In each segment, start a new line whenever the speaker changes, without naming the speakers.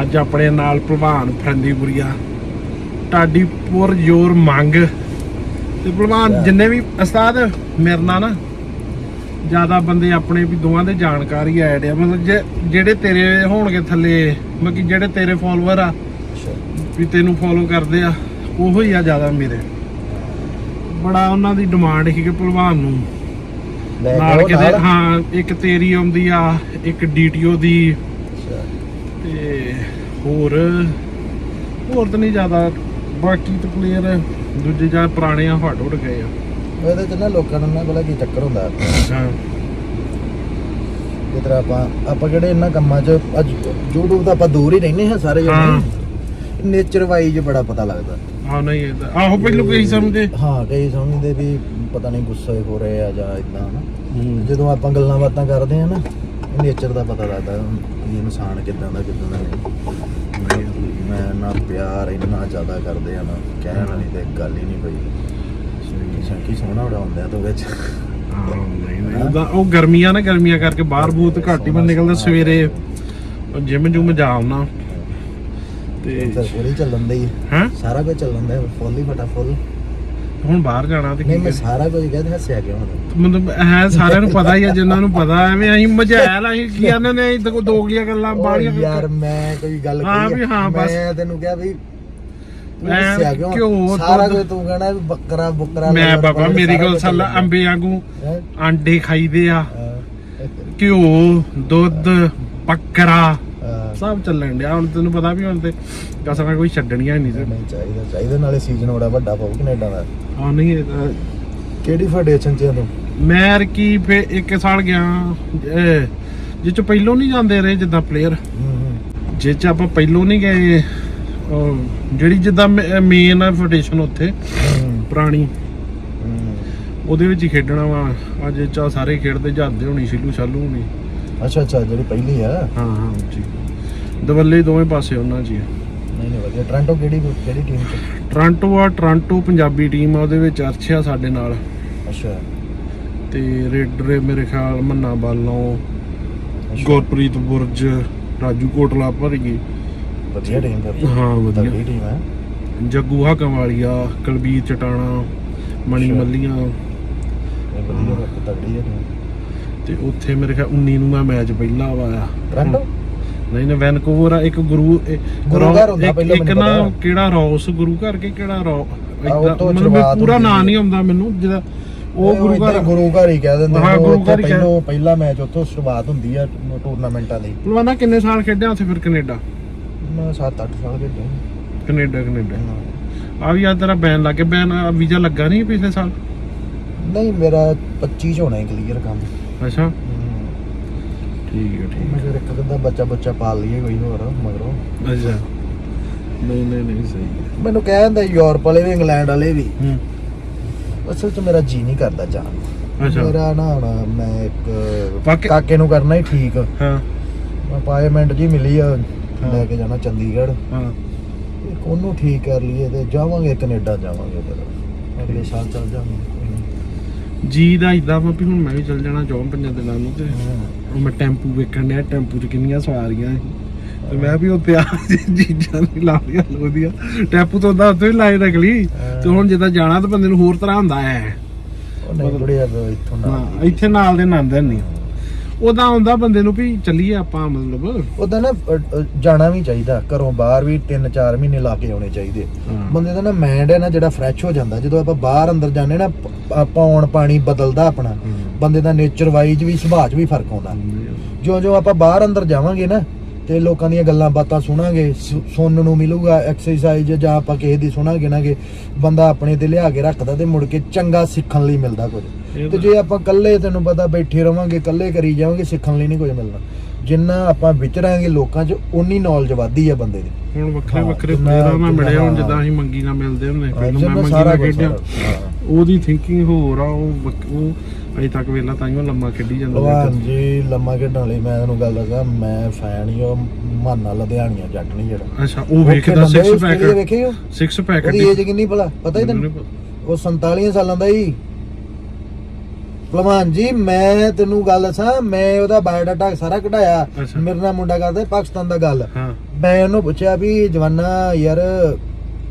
ਅੱਜ ਆਪਣੇ ਨਾਲ ਭਲਵਾਨ ਫਰੰਦੀਪੁਰੀਆ ਟਾਡੀ ਪੁਰ ਜੋਰ ਮੰਗ। ਤੇ ਭਲਵਾਨ ਜਿੰਨੇ ਵੀ ਉਸਤਾਦ ਮੇਰੇ ਨਾਲ ਨਾ ਜ਼ਿਆਦਾ ਬੰਦੇ ਆਪਣੇ ਵੀ ਦੋਵਾਂ ਦੇ ਜਾਣਕਾਰੀ ਐਡ ਆ। ਮਤਲਬ ਜਿਹੜੇ ਤੇਰੇ ਹੋਣਗੇ ਥੱਲੇ ਮਤਲਬ ਕਿ ਜਿਹੜੇ ਤੇਰੇ ਫਾਲੋਅਰ ਆ ਵੀ ਤੈਨੂੰ ਫੋਲੋ ਕਰਦੇ ਆ ਉਹੋ ਹੀ ਆ ਜ਼ਿਆਦਾ ਮੇਰੇ। ਬੜਾ ਉਹਨਾਂ ਦੀ ਡਿਮਾਂਡ ਸੀ ਕਿ ਭਲਵਾਨ ਨੂੰ। ਨਾਲ ਕਿਤੇ। ਹਾਂ ਇੱਕ ਤੇਰੀ ਆਉਂਦੀ ਆ ਇੱਕ ਡੀਟੀਓ ਦੀ। ਤੇ ਹੋਰ ਹੋਰ ਤਾਂ ਨਹੀਂ ਜ਼ਿਆਦਾ। ਬਾਕੀ ਤਾਂ ਪਲੇਅਰ ਦੂਜੇ ਜਾਂ ਪੁਰਾਣੇ ਆ ਹਟ ਉੱਡ ਗਏ ਆ।
ਉਹਦੇ ਚ ਨਾ ਲੋਕਾਂ ਨੂੰ ਨਾ ਪਤਾ ਕੀ ਚੱਕਰ ਹੁੰਦਾ।
ਹਾਂ।
ਜਿਸ ਤਰ੍ਹਾਂ ਆਪਾਂ ਆਪਾਂ ਕਿਹੜੇ ਇਹਨਾਂ ਕੰਮਾਂ 'ਚ ਅੱਜ YouTube ਤੋਂ ਆਪਾਂ ਦੂਰ ਹੀ ਰਹਿੰਦੇ ਹਾਂ ਸਾਰੇ। ਜਣੇ। ਨੇਚਰ ਵਾਈਜ਼ ਬੜਾ ਪਤਾ ਲੱਗਦਾ।
ਹਾਂ ਨਹੀਂ ਇਹ ਤਾਂ ਆਹੋ ਪਹਿਲੋਂ ਕਈ ਸਮਝਦੇ।
ਹਾਂ ਕਈ ਸਮਝਦੇ ਵੀ ਪਤਾ ਨਹੀਂ ਗੁੱਸੇ ਹੋ ਰਹੇ ਆ ਜਾਂ ਇਦਾਂ ਨਾ ਜਦੋਂ ਆਪਾਂ ਗੱਲਾਂ ਬਾਤਾਂ ਕਰਦੇ ਆ ਨਾ ਨੇਚਰ ਦਾ ਪਤਾ ਲੱਗਦਾ। ਵੀ ਇਨਸਾਨ ਕਿਦਾਂ ਦਾ ਕਿਦਾਂ ਦਾ ਨਹੀਂ ਮੈਂ ਨਾ ਪਿਆਰ ਇੰਨਾ ਜ਼ਿਆਦਾ ਕਰਦੇ ਆ ਨਾ ਕਹਿਣ ਵਾਲੀ ਤੇ ਗੱਲ ਹੀ ਨਹੀਂ ਕੋਈ ਸ਼ੰਕੀ ਸੋਹਣਾ ਬੜਾ ਹੁੰਦਾ ਤੋਂ ਵਿੱਚ
ਹਾਂ ਨਹੀਂ ਨਹੀਂ ਉਹਦਾ ਉਹ ਗਰਮੀਆਂ ਨਾ ਗਰਮੀਆਂ ਕਰਕੇ ਬਾਹਰ ਬੂਤ ਘੱਟ ਹੀ ਮੈਂ ਨਿਕਲਦਾ ਸਵੇਰੇ ਜਿਮ ਜੁਮ ਜਾਉਣਾ ਤੇ
ਫਿਰ ਪੂਰੀ ਚੱਲਣ ਦੀ
ਹਾਂ
ਸਾਰਾ ਕੁਝ ਚੱਲਣ ਦਾ ਫੁੱਲ ਹੀ ਫਟਾ ਫੁੱਲ
ਹੁਣ ਬਾਹਰ ਜਾਣਾ ਤੇ
ਨਹੀਂ
ਕੀ
ਮੈਂ
ਕਰੀਏ?
ਸਾਰਾ ਕੁਝ ਕਹਿੰਦਾ ਹੱਸਿਆ ਕਿਉਂ ਹੁਣ
ਮਤਲਬ ਹੈ ਸਾਰਿਆਂ ਨੂੰ ਪਤਾ ਹੀ ਆ ਜਿਨ੍ਹਾਂ ਨੂੰ ਪਤਾ ਐਵੇਂ ਅਸੀਂ ਮਝੈਲ ਅਸੀਂ ਕੀ ਆਨੇ ਨੇ ਇਦਾਂ ਕੋ ਦੋਗਲੀਆਂ ਗੱਲਾਂ ਬਾਹਲੀਆਂ
ਓ ਯਾਰ ਮੈਂ ਕੋਈ ਗੱਲ
ਹਾਂ
ਕਹੀ
ਵੀ ਹਾਂ, ਬਸ।
ਮੈਂ ਤੈਨੂੰ ਕਿਹਾ ਵੀ
ਮੈਂ
ਹੱਸਿਆ ਕਿਉਂ
ਘਿਓ,
ਸਾਰਾ
ਦੁੱਧ-
ਕੁਝ ਤੂੰ ਕਹਿਣਾ ਵੀ ਬੱਕਰਾ ਬੱਕਰਾ
ਮੈਂ ਬਾਬਾ ਮੇਰੀ ਗੱਲ
ਕੁਝ।
ਅੰਬੇ ਵਾਂਗੂ
ਹੈਂ?
ਆਂਡੇ ਖਾਈਦੇ ਆ
ਹਾਂ।
ਘਿਓ ਦੁੱਧ ਬੱਕਰਾ
ਹਾਂ।
ਸਭ ਚੱਲਣ ਡਿਆ ਹੁਣ ਤੈਨੂੰ ਪਤਾ ਵੀ ਹੁਣ ਤੇ ਕਸਮਾਂ ਕੋਈ ਛੱਡਣੀਆਂ ਨਹੀਂ ਤੇ।
ਨਹੀਂ ਚਾਹੀਦਾ ਚਾਹੀਦਾ ਨਾਲੇ ਸੀਜ਼ਨ ਬੜਾ ਵੱਡਾ ਪਾਉ ਕੈਨੇਡਾ ਦਾ।
ਆ ਨਹੀਂ ਇਹ ਤਾਂ-
ਕਿਹੜੀ ਫੈਡਰੇਸ਼ਨ ਚ ਆ ਤੂੰ?
ਮੈਂ ਕੀ ਫੇ ਇੱਕ ਸਾਲ ਗਿਆ ਇਹ, ਜਿਹ ਚ ਪਹਿਲੋਂ ਨਹੀਂ ਜਾਂਦੇ ਰਹੇ ਜਿੱਦਾਂ ਪਲੇਅਰ ਜਿਹ ਚ ਆਪਾਂ ਪਹਿਲੋਂ ਨਹੀਂ ਗਏ ਉਹ ਜਿਹੜੀ ਜਿੱਦਾਂ ਮੇਨ ਫੈਡਰੇਸ਼ਨ ਉੱਥੇ ਪੁਰਾਣੀ। ਉਹਦੇ ਵਿੱਚ ਹੀ ਖੇਡਣਾ ਵਾ। ਅੱਜ ਚ ਆ ਸਾਰੇ ਖੇਡਦੇ ਜਾਂਦੇ ਹੋਣੀ ਸਿੱਲੂ ਸ਼ਾਲੂ ਹੋਣੀ।
ਅੱਛਾ ਅੱਛਾ ਜਿਹੜੀ ਪਹਿਲੀ ਆ।
ਹਾਂ ਹਾਂ ਜੀ ਦਵੱਲੇ ਦੋਵੇਂ ਪਾਸੇ ਉਹਨਾਂ 'ਚ ਹੀ ਆ।
ਨਹੀਂ ਨਹੀਂ ਵਧੀਆ। ਟ੍ਰਾਂਟੋ ਕਿਹੜੀ ਕਿਹੜੀ ਟੀਮ ਚ?
ਟੋਰਾਂਟੋ ਆ ਟੋਰਾਂਟੋ ਪੰਜਾਬੀ ਟੀਮ ਆ ਉਹਦੇ ਵਿੱਚ ਅਰਸ਼ ਆ ਸਾਡੇ ਨਾਲ।
ਅੱਛਾ।
ਤੇ ਰੇਡਰ ਮੇਰੇ ਖਿਆਲ ਮੰਨਾ ਬਾਲੋਂ। ਗੁਰਪ੍ਰੀਤ ਬੁਰਜ ਰਾਜੂ ਕੋਟਲਾ ਭਰ ਗਈ
ਵਧੀਆ ਟੀਮ ਫਿਰ।
ਹਾਂ ਵਧੀਆ।
ਤਗੜੀ ਟੀਮ ਹੈ
ਜੱਗੂ ਹਾਕਮ ਵਾਲੀਆ ਕਲਬੀਰ ਚਟਾਣਾ ਮਣੀ
ਅੱਛਾ।
ਮੱਲੀਆਂ।
ਇਹ ਵਧੀਆ ਫਿਰ ਤਗੜੀ ਹੈ team।
ਤੇ ਉੱਥੇ ਮੇਰੇ ਖਿਆਲ 19 ਨੂੰ ਮੈਂ ਮੈਚ ਪਹਿਲਾ ਵਾਇਆ
ਟੋਰਾਂਟੋ
ਨਹੀਂ ਨਹੀਂ ਵੈਨਕੂਵਰ ਆ ਇੱਕ ਗੁਰੂ
ਗੁਰੂ ਘਰ ਹੁੰਦਾ ਪਹਿਲਾਂ
ਇੱਕ ਨਾ। ਕਿਹੜਾ ਰੌਸ ਗੁਰੂ ਘਰ ਕੇ ਕਿਹੜਾ ਰੌ
ਤੋਂ
ਮਤਲਬ ਪੂਰਾ ਨਾਂ। ਨਹੀਂ ਆਉਂਦਾ ਮੈਨੂੰ ਜਿਹਦਾ ਉਹ ਗੁਰੂ ਘਰ
ਗੁਰੂ ਘਰ ਹੀ ਕਹਿ ਦਿੰਦੇ
ਹਾਂ, ਗੁਰੂ ਘਰ
ਪਹਿਲੋਂ ਪਹਿਲਾ ਮੈਚ ਉੱਥੋਂ ਸ਼ੁਰੂਆਤ ਹੁੰਦੀ ਆ ਟੂਰਨਾਮੈਂਟਾਂ ਦੀ।
ਭਲਵਾਨਾ ਕਿੰਨੇ ਸਾਲ ਖੇਡਿਆ ਉੱਥੇ ਫਿਰ ਕੈਨੇਡਾ?
ਮੈਂ 7-8 ਸਾਲ ਖੇਡਿਆ।
Canada Canada. ਆ ਵੀ ਆ ਤੇਰਾ ਬੈਨ ਲੱਗੇ ਬੈਨ ਵੀਜ਼ਾ ਲੱਗਾ ਨਹੀਂ ਪਿਛਲੇ ਸਾਲ?
ਨਹੀਂ ਮੇਰਾ 25 ਚ ਹੋਣਾ ਹੈ ਕਲੀਅਰ ਕੰਮ।
ਅੱਛਾ। ਠੀਕ ਹੈ
ਮੈਂ ਫਿਰ ਇੱਕ ਅੱਧਾ ਬੱਚਾ ਬੱਚਾ ਪਾਲ ਲਈਏ ਕੋਈ ਹੋਰ ਮਗਰੋਂ।
ਅੱਛਾ। ਨਹੀਂ ਨਹੀਂ ਨਹੀਂ ਸਹੀ ਹੈ।
ਮੈਨੂੰ ਕਹਿ ਦਿੰਦਾ ਯੂਰਪ ਵਾਲੇ ਵੀ ਇੰਗਲੈਂਡ ਵਾਲੇ ਵੀ।
ਹੂੰ।
ਅਸਲ ਚ ਮੇਰਾ ਜੀ ਨਹੀਂ ਕਰਦਾ ਜਾਣ ਨੂੰ।
ਅੱਛਾ।
ਮੇਰਾ ਨਾ ਹੁਣ ਮੈਂ ਇੱਕ
ਬਾਕੀ-
ਕਾਕੇ ਨੂੰ ਕਰਨਾ ਹੀ ਠੀਕ।
ਹਾਂ।
ਅਪਾਇੰਟਮੈਂਟ ਜੀ ਮਿਲੀ ਆ
ਹਾਂ।
ਲੈ ਕੇ ਜਾਣਾ ਚੰਡੀਗੜ੍ਹ।
ਹਾਂ।
ਇੱਕ ਉਹਨੂੰ ਠੀਕ ਕਰ ਲਈਏ ਤੇ ਜਾਵਾਂਗੇ ਕੈਨੇਡਾ ਜਾਵਾਂਗੇ ਫਿਰ। ਅਗਲੇ ਸਾਲ ਚੱਲ ਜਾਵਾਂਗੇ।
ਜੀ ਦਾ ਇਦਾਂ ਵਾ ਵੀ ਹੁਣ ਮੈਂ ਵੀ ਚੱਲ ਜਾਣਾ ਚੌਂ ਪੰਜਾਂ ਦਿਨਾਂ ਨੂੰ ਤੇ। ਉਹ ਮੈਂ ਟੈਂਪੂ ਵੇਖਣ ਡਿਆ ਟੈਂਪੂ 'ਚ ਕਿੰਨੀਆਂ ਸਵਾਰੀਆਂ ਸੀ। ਤੇ ਮੈਂ ਵੀ ਉੱਤੇ ਆ ਚੀਜ਼ਾਂ ਨਹੀਂ ਲਾਉਣੀਆਂ ਲੋਦੀਆਂ ਟੈਂਪੂ ਤੋਂ ਦਾ ਉੱਥੇ ਹੀ ਲਾਈ ਰੱਖ ਲਈ ਤੇ ਹੁਣ ਜਿੱਦਾਂ ਜਾਣਾ ਤਾਂ ਬੰਦੇ ਨੂੰ ਹੋਰ ਤਰ੍ਹਾਂ ਹੁੰਦਾ ਹੈ
ਉਹ ਨਹੀਂ ਥੋੜੀ ਇੱਥੋਂ ਨਾ
ਹਾਂ ਇੱਥੇ ਨਾਲ ਦੇ ਨੰਦ ਨਹੀਂ ਉਹਦਾ ਹੁੰਦਾ ਬੰਦੇ ਨੂੰ ਵੀ ਚੱਲੀਏ ਆਪਾਂ ਮਤਲਬ।
ਉਹਦਾ ਨਾ ਅ, ਅ, ਜਾਣਾ ਵੀ ਚਾਹੀਦਾ ਘਰੋਂ ਬਾਹਰ ਵੀ 3-4 ਮਹੀਨੇ ਲਾ ਕੇ ਆਉਣੇ ਚਾਹੀਦੇ।
ਹਾਂ।
ਬੰਦੇ ਦਾ ਨਾ ਮਾਈਂਡ ਹੈ ਨਾ ਜਿਹੜਾ ਫਰੈਸ਼ ਹੋ ਜਾਂਦਾ। ਜਦੋਂ ਆਪਾਂ ਬਾਹਰ ਅੰਦਰ ਜਾਂਦੇ ਨਾ ਪ- ਪੌਣ ਪਾਣੀ ਬਦਲਦਾ ਆਪਣਾ। ਬੰਦੇ ਦਾ ਨੇਚਰ ਵਾਈਜ਼ ਵੀ ਸੁਭਾਅ 'ਚ ਵੀ ਫ਼ਰਕ ਆਉਂਦਾ। ਜਿਉਂ ਜਿਉਂ ਆਪਾਂ ਬਾਹਰ ਅੰਦਰ ਜਾਵਾਂਗੇ ਨਾ ਤੇ ਲੋਕਾਂ ਦੀਆਂ ਗੱਲਾਂ ਬਾਤਾਂ ਸੁਣਾਂਗੇ ਸੁਣਨ ਨੂੰ ਮਿਲੂਗਾ ਐਕਸਰਸਾਈਜ਼ ਜਾਂ ਆਪਾਂ ਕਿਸੇ ਦੀ ਸੁਣਾਂਗੇ ਨਾ ਕਿ ਬੰਦਾ ਆਪਣੇ ਤੇ ਲਿਆ ਕੇ ਰੱਖਦਾ ਤੇ ਮੁੜ ਕੇ ਚੰਗਾ ਸਿੱਖਣ ਲਈ ਮਿਲਦਾ ਕੁਝ। ਤੇ ਜੇ ਆਪਾਂ ਇਕੱਲੇ ਤੈਨੂੰ ਪਤਾ ਬੈਠੇ ਰਵਾਂਗੇ ਇਕੱਲੇ ਕਰੀ ਜਾਵਾਂਗੇ ਸਿੱਖਣ ਲਈ ਨਹੀਂ ਕੁਝ ਮਿਲਣਾ। ਜਿੰਨਾ ਆਪਾਂ ਵਿਚਰਾਂਗੇ ਲੋਕਾਂ 'ਚ ਉਨੀ ਨੌਲੇਜ ਵੱਧਦੀ ਆ ਬੰਦੇ ਦੀ।
ਹੁਣ ਵੱਖਰੇ ਵੱਖਰੇ ਪਲੇਅਰਾਂ ਨਾਲ ਮਿਲੇ ਹੁਣ। ਜਿੱਦਾਂ ਅਸੀਂ ਮੰਗੀ ਨਾਲ ਮਿਲਦੇ ਹੁੰਦੇ ਪਹਿਲਾਂ ਮੈਂ ਮੰਗੀ ਨਾਲ ਖੇਡਿਆ। ਉਹਦੀ ਥਿੰਕਿੰਗ ਹੋਰ ਆ ਉਹ ਉਹ ਅਜੇ ਤੱਕ ਵੇਲਾ ਤਾਂ ਹੀ ਲੰਮਾ ਖੇਡੀ ਜਾਂਦਾ
ਭਲਵਾਨ ਜੀ ਲੰਮਾ ਖੇਡਣ ਵਾਲੀ ਮੈਂ ਤੁਹਾਨੂੰ ਗੱਲ ਦੱਸਾਂ ਮੈਂ ਫੈਨ ਹੀ ਉਹ ਮਾਨਾ ਲੁਧਿਆਣੀਆਂ ਜੱਟ ਨਹੀਂ ਜਿਹੜਾ।
ਅੱਛਾ ਉਹ ਵੇਖਦਾ 6 ਪੈਕ
ਵੇਖੇ ਹੋ
6 ਪੈਕ
ਉਹਦੀ ਏਜ ਕਿੰਨੀ ਭਲਾ? ਪਤਾ ਹੀ ਤੈਨੂੰ ਉਹ 47 ਸਾਲਾਂ ਦਾ ਹੀ। ਭਲਵਾਨ ਜੀ ਮੈਂ ਤੈਨੂੰ ਗੱਲ ਦੱਸਾਂ ਮੈਂ ਉਹਦਾ ਬਾਇਓਡਾਟਾ ਸਾਰਾ ਕਢਾਇਆ। ਮੇਰੇ ਨਾਲ ਮੁੰਡਾ ਕਰਦਾ ਪਾਕਿਸਤਾਨ ਦਾ ਗੱਲ।
ਹਾਂ।
ਮੈਂ ਉਹਨੂੰ ਪੁੱਛਿਆ ਵੀ ਜਵਾਨਾ ਯਾਰ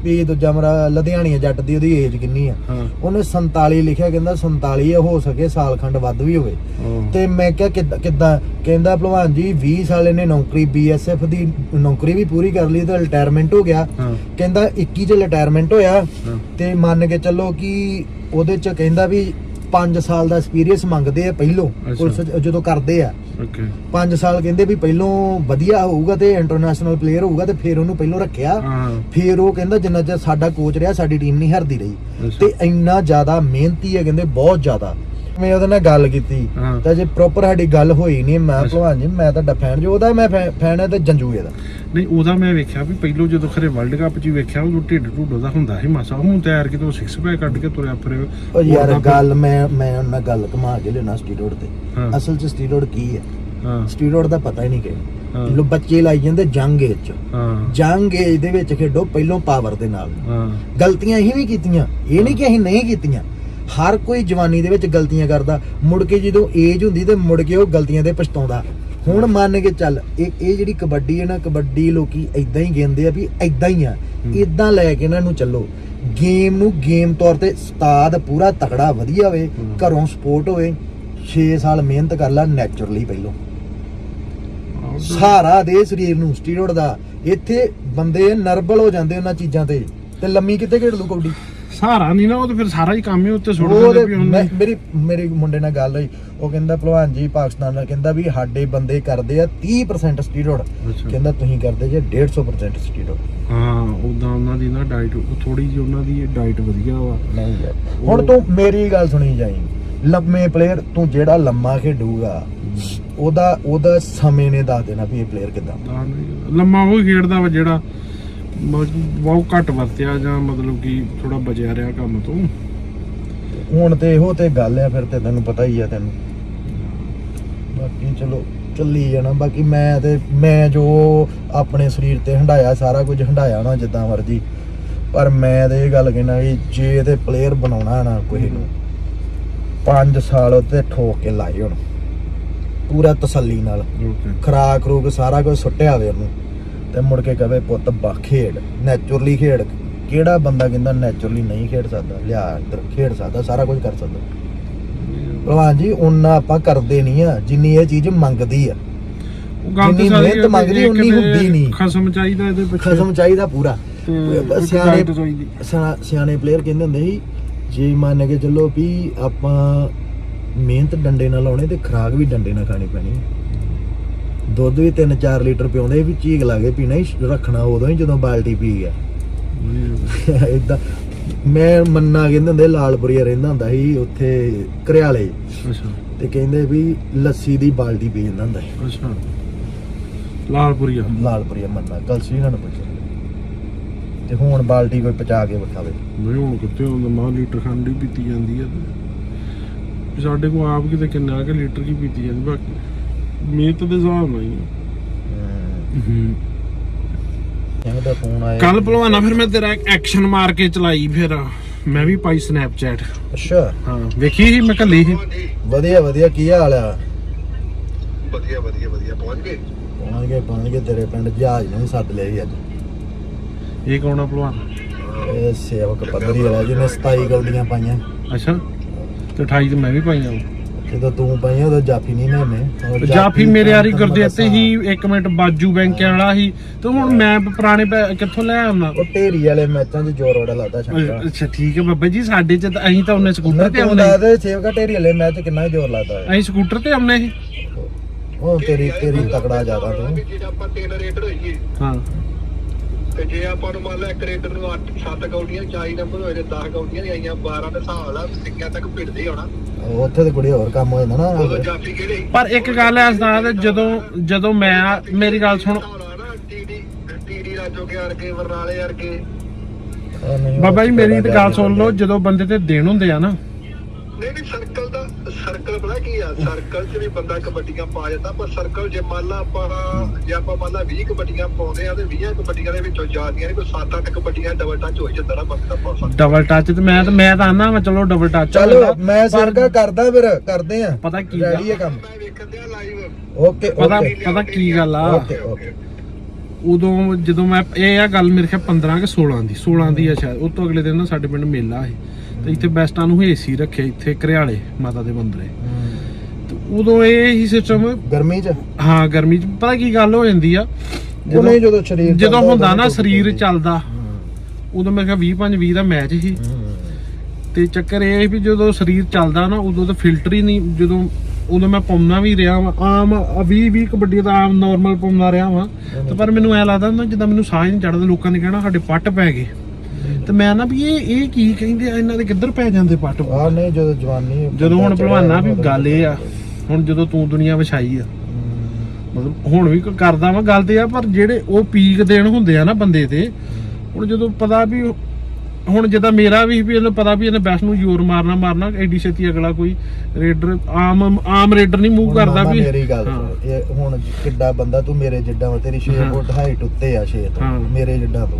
ਵੀ ਦੂਜਾ ਮਰਾ ਲੁਧਿਆਣੀਆ ਜੱਟ ਦੀ ਉਹਦੀ ਏਜ ਕਿੰਨੀ ਆ?
ਹਾਂ।
ਉਹਨੇ 47 ਲਿਖਿਆ ਕਹਿੰਦਾ 47 ਇਹ ਹੋ ਸਕੇ ਸਾਲ ਖੰਡ ਵੱਧ ਵੀ ਹੋਵੇ।
ਹਾਂ।
ਤੇ ਮੈਂ ਕਿਹਾ ਕਿੱਦਾਂ ਕਿੱਦਾਂ? ਕਹਿੰਦਾ ਭਲਵਾਨ ਜੀ 20 ਸਾਲ ਇਹਨੇ ਨੌਕਰੀ ਬੀਐਸਐਫ ਦੀ ਨੌਕਰੀ ਵੀ ਪੂਰੀ ਕਰ ਲਈ ਤੇ ਰਿਟਾਇਰਮੈਂਟ ਹੋ ਗਿਆ।
ਹਾਂ।
ਕਹਿੰਦਾ 21 ਚ ਰਿਟਾਇਰਮੈਂਟ ਹੋਇਆ
ਹਾਂ।
ਤੇ ਮੰਨ ਕੇ ਚੱਲੋ ਕਿ ਉਹਦੇ ਚ ਕਹਿੰਦਾ ਵੀ 5 ਸਾਲ ਦਾ ਐਕਸਪੀਰੀਅੰਸ ਮੰਗਦੇ ਆ ਪਹਿਲੋਂ। ਪੁਲਿਸ 'ਚ ਜਦੋਂ ਕਰਦੇ ਆ।
ਓਕੇ।
5 ਸਾਲ ਕਹਿੰਦੇ ਵੀ ਪਹਿਲੋਂ ਵਧੀਆ ਹੋਊਗਾ ਤੇ ਇੰਟਰਨੈਸ਼ਨਲ ਪਲੇਅਰ ਹੋਊਗਾ ਤੇ ਫਿਰ ਉਹਨੂੰ ਪਹਿਲੋਂ ਰੱਖਿਆ।
ਹਾਂ।
ਫਿਰ ਉਹ ਕਹਿੰਦਾ ਜਿੰਨਾ ਚਿਰ ਸਾਡਾ ਕੋਚ ਰਿਹਾ ਸਾਡੀ ਟੀਮ ਨਹੀਂ ਹਾਰਦੀ ਰਹੀ। ਤੇ ਇੰਨਾ ਜ਼ਿਆਦਾ ਮਿਹਨਤੀ ਹੈ ਕਹਿੰਦੇ ਬਹੁਤ ਜ਼ਿਆਦਾ। ਮੈਂ ਉਹਦੇ ਨਾਲ ਗੱਲ ਕੀਤੀ।
ਹਾਂ।
ਤਾਂ ਜੇ ਪ੍ਰੋਪਰ ਸਾਡੀ ਗੱਲ ਹੋਈ ਨਹੀਂ ਮੈਂ। ਭਲਵਾਨ ਜੀ ਮੈਂ ਤੁਹਾਡਾ ਫੈਨ ਜੋ ਉਹਦਾ ਮੈਂ ਫੈਨ ਹੈ ਤੇ ਜੰਜੂਏ ਦਾ
ਨਹੀਂ ਉਹਦਾ ਮੈਂ ਵੇਖਿਆ ਵੀ ਪਹਿਲੋਂ ਜਦੋਂ ਖਰੇ ਵਰਲਡ ਕੱਪ 'ਚ ਹੀ ਵੇਖਿਆ ਉਹ ਢਿੱਡ ਢੁੱਡ ਉਹਦਾ ਹੁੰਦਾ ਸੀ ਮਾਸਾ। ਹੁਣ ਤਿਆਰ ਕਿਤੇ ਉਹ 6 ਪੈਕ ਕੱਢ ਕੇ ਤੁਰਿਆ ਫਿਰੇ
ਉਹ ਯਾਰ
ਉਹਦਾ
ਗੱਲ ਮੈਂ ਮੈਂ ਉਹਨਾਂ ਨਾਲ ਗੱਲ ਘੁਮਾ ਕੇ ਲੈਣਾ ਸਟੀਰੋਇਡ ਤੇ।
ਹਾਂ।
ਅਸਲ 'ਚ ਸਟੀਰੋਇਡ ਕੀ ਹੈ?
ਹਾਂ।
ਸਟੀਰੋਇਡ ਦਾ ਪਤਾ ਹੀ ਨਹੀਂ ਕਿ
ਹਾਂ।
ਲੋ ਬੱਚੇ ਲਾਈ ਜਾਂਦੇ ਜੰਗ ਏਜ 'ਚ।
ਹਾਂ।
ਜੰਗ ਏਜ ਦੇ ਵਿੱਚ ਖੇਡੋ ਪਹਿਲੋਂ ਪਾਵਰ ਦੇ ਨਾਲ।
ਹਾਂ।
ਗਲਤੀਆਂ ਅਸੀਂ ਵੀ ਕੀਤੀਆਂ ਇਹ ਨਹੀਂ ਕਿ ਅਸੀਂ ਨਹੀਂ ਕੀਤੀਆਂ। ਹਰ ਕੋਈ ਜਵਾਨੀ ਦੇ ਵਿੱਚ ਗਲਤੀਆਂ ਕਰਦਾ। ਮੁੜ ਕੇ ਜਦੋਂ ਏਜ ਹੁੰਦੀ ਤੇ ਮੁੜ ਕੇ ਉਹ ਗਲਤੀਆਂ ਤੇ ਪਛਤਾਉਂਦਾ। ਹੁਣ ਮੰਨ ਕੇ ਚੱਲ ਇਹ ਇਹ ਜਿਹੜੀ ਕਬੱਡੀ ਹੈ ਨਾ ਕਬੱਡੀ ਲੋਕੀ ਐਦਾਂ ਹੀ ਗੇਂਦੇ ਆ ਵੀ ਐਦਾਂ ਹੀ ਆ। ਇਦਾਂ ਲੈ ਕੇ ਇਹਨਾਂ ਨੂੰ ਚੱਲੋ। ਗੇਮ ਨੂੰ ਗੇਮ ਤੌਰ ਤੇ ਉਸਤਾਦ ਪੂਰਾ ਤਕੜਾ ਵਧੀਆ ਹੋਵੇ। ਘਰੋਂ ਸਪੋਰਟ ਹੋਵੇ 6 ਸਾਲ ਮਿਹਨਤ ਕਰ ਲੈ ਨੈਚੁਰਲੀ ਪਹਿਲੋਂ। ਸਹਾਰਾ ਦੇ ਸਰੀਰ ਨੂੰ ਸਟੀਰੋਇਡ ਦਾ। ਇੱਥੇ ਬੰਦੇ ਨਰਬਲ ਹੋ ਜਾਂਦੇ ਉਹਨਾਂ ਚੀਜ਼ਾਂ ਤੇ ਤੇ ਲੰਮੀ ਕਿੱਥੇ ਖੇਡ ਲੂ ਕਬੱਡੀ?
ਸਹਾਰਾ ਨਹੀਂ ਨਾ ਉਹ ਤੇ ਫਿਰ ਸਾਰਾ ਹੀ ਕੰਮ ਹੀ ਉੱਤੇ ਸੁੱਟ ਦਿੰਦੇ ਵੀ ਹੁਣ
ਮੈਂ- ਮੇਰੀ ਮੇਰੇ ਮੁੰਡੇ ਨਾਲ ਗੱਲ ਹੋਈ। ਉਹ ਕਹਿੰਦਾ ਭਲਵਾਨ ਜੀ ਪਾਕਿਸਤਾਨ ਦਾ ਕਹਿੰਦਾ ਵੀ ਸਾਡੇ ਬੰਦੇ ਕਰਦੇ ਆ 30% ਸਟੀਰੋਇਡ।
ਅੱਛਾ।
ਕਹਿੰਦਾ ਤੁਸੀਂ ਕਰਦੇ ਜੇ 150% ਸਟੀਰੋਇਡ।
ਹਾਂ ਉਦਾਂ ਉਹਨਾਂ ਦੀ ਨਾ ਡਾਈਟ ਥੋੜੀ ਜਿਹੀ ਉਹਨਾਂ ਦੀ ਡਾਈਟ ਵਧੀਆ ਵਾ।
ਨਹੀਂ ਯਾਰ। ਹੁਣ ਤੂੰ ਮੇਰੀ ਗੱਲ ਸੁਣੀ ਜਾਈ। ਲੰਮੇ ਪਲੇਅਰ ਤੂੰ ਜਿਹੜਾ ਲੰਮਾ ਖੇਡੂਗਾ ਉਹਦਾ ਉਹਦਾ ਸਮੇਂ ਨੇ ਦੱਸ ਦੇਣਾ ਵੀ ਇਹ ਪਲੇਅਰ ਕਿਦਾਂ।
ਤਾਂ ਨਹੀਂ- ਲੰਮਾ ਉਹ ਹੀ ਖੇਡਦਾ ਵਾ ਜਿਹੜਾ ਬਹੁਤ ਘੱਟ ਵਰਤਿਆ ਜਾਂ ਮਤਲਬ ਕਿ ਥੋੜਾ ਬਚਿਆ ਰਿਹਾ ਕੰਮ ਤੋਂ?
ਹੁਣ ਤੇ ਇਹੋ ਤੇ ਗੱਲ ਆ ਫਿਰ ਤੇ ਤੈਨੂੰ ਪਤਾ ਹੀ ਆ ਤੈਨੂੰ। ਬਾਕੀ ਚਲੋ ਚੱਲੀ ਜਾਣਾ। ਬਾਕੀ ਮੈਂ ਤੇ ਮੈਂ ਜੋ ਆਪਣੇ ਸਰੀਰ ਤੇ ਹੰਡਾਇਆ ਸਾਰਾ ਕੁਝ ਹੰਡਾਇਆ ਨਾ ਜਿੱਦਾਂ ਮਰਜ਼ੀ। ਪਰ ਮੈਂ ਤੇ ਇਹ ਗੱਲ ਕਹਿਣਾ ਵੀ ਜੇ ਤੇ ਪਲੇਅਰ ਬਣਾਉਣਾ ਨਾ ਕੋਈ ਨੂੰ 5 ਸਾਲ ਉੱਤੇ ਠੋਕ ਕੇ ਲਾਏ ਹੁਣ। ਪੂਰਾ ਤਸੱਲੀ ਨਾਲ। ਖਰਾਕ ਰੂਕ ਸਾਰਾ ਕੁਝ ਸੁੱਟਿਆ ਹੋਵੇ ਉਹਨੂੰ। ਤੇ ਮੁੜ ਕੇ ਕਵੇ ਪੁੱਤ ਬਾ ਖੇਡ ਨੈਚੁਰਲੀ ਖੇਡ। ਕਿਹੜਾ ਬੰਦਾ ਕਹਿੰਦਾ ਨੈਚੁਰਲੀ ਨਹੀਂ ਖੇਡ ਸਕਦਾ? ਲਿਆ ਇੱਧਰ ਖੇਡ ਸਕਦਾ ਸਾਰਾ ਕੁਝ ਕਰ ਸਕਦਾ। ਭਲਵਾਨ ਜੀ ਉਹਨਾਂ ਆਪਾਂ ਕਰਦੇ ਨਹੀਂ ਆ ਜਿੰਨੀ ਇਹ ਚੀਜ਼ ਮੰਗਦੀ ਆ।
ਉਹ ਗੱਲ
ਜਿੰਨੀ ਮਿਹਨਤ ਮੰਗਦੀ, ਉਨੀ ਹੁੰਦੀ ਨਹੀਂ।
ਖਸਮ ਚਾਹੀਦਾ ਇਹਦੇ ਪਿੱਛੇ।
ਖਸਮ ਚਾਹੀਦਾ ਪੂਰਾ। ਸਿਆਣੇ ਸਿਆਣੇ ਪਲੇਅਰ ਕਹਿੰਦੇ ਹੁੰਦੇ ਸੀ ਜੇ ਮੰਨ ਕੇ ਚੱਲੋ ਵੀ ਆਪਾਂ ਮਿਹਨਤ ਡੰਡੇ ਨਾਲ ਲਾਉਣੇ ਤੇ ਖਰਾਕ ਵੀ ਡੰਡੇ ਨਾਲ ਖਾਣੀ ਪੈਣੀ। ਦੁੱਧ ਵੀ 3-4 ਲੀਟਰ ਪਿਉਂਦੇ ਵੀ ਚੀਕ ਲਾ ਕੇ ਪੀਣਾ ਹੀ ਰੱਖਣਾ ਉਦੋਂ ਹੀ ਜਦੋਂ ਬਾਲਟੀ ਪੀ ਗਿਆ। ਇਦਾਂ ਮੈਂ ਮੰਨਾ ਕਹਿੰਦੇ ਹੁੰਦੇ ਲਾਲਪੁਰੀਆ ਰਹਿੰਦਾ ਹੁੰਦਾ ਸੀ ਉੱਥੇ ਘਰਿਆਲੇ
ਅੱਛਾ।
ਤੇ ਕਹਿੰਦੇ ਵੀ ਲੱਸੀ ਦੀ ਬਾਲਟੀ ਪੀ ਜਾਂਦਾ ਹੁੰਦਾ ਸੀ।
ਅੱਛਾ। ਲਾਲਪੁਰੀਆ।
ਲਾਲਪੁਰੀਆ ਮੰਨਾ ਕਲਸੀ ਇਹਨਾਂ ਨੂੰ ਪੁੱਛੋ। ਤੇ ਹੁਣ ਬਾਲਟੀ ਕੋਈ ਪਚਾ ਕੇ ਵਿਖਾਵੇ।
ਨਹੀਂ ਹੁਣ ਕਿੱਥੇ ਹੁੰਦਾ ਮਾਂ ਲੀਟਰ ਖੰਡ ਹੀ ਪੀਤੀ ਜਾਂਦੀ ਆ। ਤੇ ਸਾਡੇ ਕੋਲ ਆਪ ਕਿਤੇ ਕਿੰਨਾ ਕਿ ਲੀਟਰ ਕੀ ਪੀਤੀ ਜਾਂਦੀ ਬਾਕੀ ਮਿਹਨਤ ਦੇ ਹਿਸਾਬ ਨਾਲ ਹੀ
ਐਵੇਂ ਦਾ ਫੋਨ ਆਇਆ
ਕੱਲ ਭਲਵਾਨਾ ਫਿਰ ਮੈਂ ਤੇਰਾ ਐਕਸ਼ਨ ਮਾਰ ਕੇ ਚਲਾਈ ਫਿਰ। ਮੈਂ ਵੀ ਪਾਈ ਸਨੈਪਚੈਟ
ਅੱਛਾ।
ਹਾਂ ਵੇਖੀ ਸੀ ਮੈਂ ਕੱਲੀ ਸੀ।
ਵਧੀਆ ਵਧੀਆ। ਕੀ ਹਾਲ ਆ?
ਵਧੀਆ ਵਧੀਆ ਵਧੀਆ। ਪਹੁੰਚ ਗਏ?
ਪਹੁੰਚ ਗਏ ਪਹੁੰਚ ਗਏ। ਤੇਰੇ ਪਿੰਡ ਜਹਾਜ਼ ਨੂੰ ਵੀ ਸੱਦ ਲਿਆ ਸੀ ਅੱਜ।
ਇਹ ਕੌਣ ਆ ਭਲਵਾਨ?
ਇਹ ਸੇਵਕ ਪੱਧਰੀ ਵਾਲਾ ਜਿਹਨੇ 27 ਗਲਤੀਆਂ ਪਾਈਆਂ।
ਅੱਛਾ। ਤੇ 28 ਤੇ ਮੈਂ ਵੀ ਪਾਈਆਂ।
ਜਦੋਂ ਤੂੰ ਪਾਈਆਂ ਉਦੋਂ ਜਾਫੀ ਨਹੀਂ ਨੇ
ਜਾਫੀ ਮੇਰੇ ਯਾਰੀ ਗੁਰਦੇ ਤੇ ਹੀ 1 ਮਿੰਟ ਬਾਜੂ ਬੈਂਕ ਵਾਲਾ ਸੀ ਤੇ ਹੁਣ ਮੈਂ ਪੁਰਾਣੇ ਪੈ- ਕਿੱਥੋਂ ਲੈ ਆਉਣਾ?
ਉਹ ਢੇਰੀ ਵਾਲੇ ਮੈਚਾਂ 'ਚ ਜ਼ੋਰ ਬੜਾ ਲੱਗਦਾ ਸ਼ੰਕਾ
ਅੱਛਾ ਠੀਕ ਹੈ ਬੱਬਾ ਜੀ ਸਾਡੇ ਚ ਤਾਂ ਅਸੀਂ ਤਾਂ ਉਹਨੇ ਸਕੂਟਰ ਤੇ
ਤੂੰ
ਆਉਨੇ
ਦੱਸ ਸੇਵਕਾ ਢੇਰੀ ਵਾਲੇ ਮੈਚ 'ਚ ਕਿੰਨਾ ਜ਼ੋਰ ਲੱਗਦਾ ਹੈ।
ਅਸੀਂ ਸਕੂਟਰ ਤੇ ਆਉਨੇ ਸੀ
ਉਹ ਤੇਰੀ ਤੇਰੀ ਤਕੜਾ ਜ਼ਿਆਦਾ ਤੂੰ।
ਹਾਂ।
ਤੇ ਜੇ ਆਪਾਂ ਨੂੰ ਮੰਨ ਲਾ ਇੱਕ ਰੇਡਰ ਨੂੰ 8 7 ਗੌਡੀਆਂ 40 ਨੰਬਰ ਹੋਏ ਤੇ 10 ਗੌਡੀਆਂ ਦੀਆਂ ਆਈਆਂ 12 ਦੇ ਹਿਸਾਬ ਨਾਲ ਸਿੱਕਿਆਂ ਤੱਕ ਭਿੜਦੇ ਹੋਣਾ।
ਉੱਥੇ ਤੇ ਕੁੜੀ ਹੋਰ ਕੰਮ ਹੋ ਜਾਂਦਾ
ਉਦੋਂ
ਨਾ
ਜਾਫੀ ਕਿਹੜੇ?
ਪਰ ਇੱਕ ਗੱਲ ਐ ਉਸਤਾਦ ਜਦੋਂ ਜਦੋਂ ਮੈਂ ਮੇਰੀ ਗੱਲ ਸੁਣ।
ਟੀਡੀ ਟੀਡੀ ਰਾਜੋ ਕੇ
ਉਹ ਨਹੀਂ, ਉਹ
ਬਾਬਾ ਜੀ ਮੇਰੀ ਤੇ ਗੱਲ ਸੁਣ ਲਓ ਜਦੋਂ ਬੰਦੇ ਤੇ ਦਿਨ ਹੁੰਦੇ ਆ ਨਾ।
ਨਹੀਂ ਨਹੀਂ ਸਰਕਲ ਪਤਾ ਕੀ ਆ? ਸਰਕਲ 'ਚ ਵੀ ਬੰਦਾ ਕਬੱਡੀਆਂ ਪਾ ਜਾਂਦਾ ਪਰ ਸਰਕਲ ਜੇ ਮੰਨ ਲਾ ਆਪਾਂ ਜੇ ਆਪਾਂ ਮੰਨ ਲਾ 20 ਕਬੱਡੀਆਂ ਪਾਉਂਦੇ ਆ ਤੇ 20 ਕਬੱਡੀਆਂ ਦੇ ਵਿੱਚੋਂ ਜਾਂਦੀਆਂ ਨੇ ਕੋਈ 7-8 ਕਬੱਡੀਆਂ ਡਬਲ ਟੱਚ ਹੋ ਜਾਂਦਾ ਨਾ ਬੰਦਾ ਪਾ ਸਕਦਾ।
ਡਬਲ ਟੱਚ ਤੇ ਮੈਂ ਤਾਂ ਮੈਂ ਤਾਂ ਆਨਾ ਵਾ ਚਲੋ ਡਬਲ ਟੱਚ
ਚਲੋ ਮੈਂ ਸਰਕਾ ਕਰਦਾ ਫਿਰ ਕਰਦੇ ਆ।
ਪਤਾ ਕੀ ਆ?
ਰੈਡੀ ਹੈ ਕੰਮ?
ਮੈਂ ਲਾਈਵ
ਓਕੇ
ਪਤਾ
ਓਕੇ
ਪਤਾ ਕੀ ਗੱਲ ਆ?
ਓਕੇ ਓਕੇ
ਉਦੋਂ ਜਦੋਂ ਮੈਂ ਇਹ ਆ ਗੱਲ ਮੇਰੇ ਖਿਆਲ 15 ਕਿ 16 ਦੀ 16 ਦੀ ਆ ਸ਼ਾਇਦ ਤੋਂ ਅਗਲੇ ਦਿਨ ਨਾ ਸਾਡੇ ਪਿੰਡ ਮੇਲਾ ਸੀ। ਤੇ ਇੱਥੇ ਬੈਸਟਾਂ ਨੂੰ ਏਸੀ ਰੱਖਿਆ ਇੱਥੇ ਘਰਿਆਲੇ ਮਾਤਾ ਦੇ ਮੰਦਰੇ। ਤੇ ਉਦੋਂ ਇਹ ਹੀ ਸਿਸਟਮ
ਗਰਮੀ ਚ?
ਹਾਂ ਗਰਮੀ ਚ ਪਤਾ ਕੀ ਗੱਲ ਹੋ ਜਾਂਦੀ ਆ?
ਉਹ ਨਹੀਂ ਜਦੋਂ ਸਰੀਰ
ਜਦੋਂ
ਚੱਲਦਾ,
ਹੁੰਦਾ ਨਾ ਸਰੀਰ। ਚੱਲਦਾ। ਉਦੋਂ ਮੈਂ ਕਿਹਾ 20 5 20 ਦਾ ਮੈਚ ਸੀ।
ਹੂੰ।
ਤੇ ਚੱਕਰ ਇਹ ਵੀ ਜਦੋਂ ਸਰੀਰ ਚੱਲਦਾ ਨਾ ਉਦੋਂ ਤਾਂ ਫਿਲਟਰ ਹੀ ਨਹੀਂ ਜਦੋਂ ਉਦੋਂ ਮੈਂ ਪਾਉਣਾ ਵੀ ਰਿਹਾ ਵਾਂ ਆਮ 20 20 ਕਬੱਡੀ ਦਾ ਆਮ ਨਾਰਮਲ ਪਾਉਂਦਾ ਰਿਹਾ ਵਾਂ। ਤੇ ਪਰ ਮੈਨੂੰ ਐ ਲੱਗਦਾ ਨਾ ਜਿੱਦਾਂ ਮੈਨੂੰ ਸਾਹ ਨਹੀਂ ਚੜਦਾ ਲੋਕਾਂ ਨੇ ਕਹਿਣਾ ਸਾਡੇ ਪੱਟ ਪੈ ਗਏ। ਤੇ ਮੈਂ ਨਾ ਵੀ ਇਹ ਇਹ ਕੀ ਕਹਿੰਦੇ ਆ ਇਹਨਾਂ ਦੇ ਕਿੱਧਰ ਪੈ ਜਾਂਦੇ ਪੱਟ
ਆ ਨਹੀਂ ਜਦੋਂ ਜਵਾਨੀ
ਜਦੋਂ ਹੁਣ ਭਲਵਾਨਾ ਵੀ ਗੱਲ ਇਹ ਆ ਹੁਣ ਜਦੋਂ ਤੂੰ ਦੁਨੀਆ ਵਿਛਾਈ ਆ। ਮਤਲਬ ਹੁਣ ਵੀ ਕਰਦਾ ਵਾ ਗੱਲ ਤੇ ਆ ਪਰ ਜਿਹੜੇ ਉਹ ਪੀਕ ਦੇਣ ਹੁੰਦੇ ਆ ਨਾ ਬੰਦੇ ਤੇ ਹੁਣ ਜਦੋਂ ਪਤਾ ਵੀ ਹੁਣ ਜਿੱਦਾਂ ਮੇਰਾ ਵੀ ਵੀ ਇਹਨੂੰ ਪਤਾ ਵੀ ਇਹਨੇ ਬੈਸ ਨੂੰ ਜ਼ੋਰ ਮਾਰਨਾ ਮਾਰਨਾ ਐਡੀ ਛੇਤੀ ਅਗਲਾ ਕੋਈ ਰੇਡਰ ਆਮ ਆਮ ਰੇਡਰ ਨਹੀਂ ਮੂਵ ਕਰਦਾ ਵੀ
ਮੇਰੀ ਗੱਲ ਇਹ ਹੁਣ ਕਿੱਡਾ ਬੰਦਾ ਤੂੰ ਮੇਰੇ ਜਿੱਡਾ ਤੇਰੀ 6
ਹਾਂ।
ਫੁੱਟ ਹਾਈਟ ਉੱਤੇ ਆ 6 ਤੋਂ
ਹਾਂ।
ਮੇਰੇ ਜਿੱਡਾ ਤੂੰ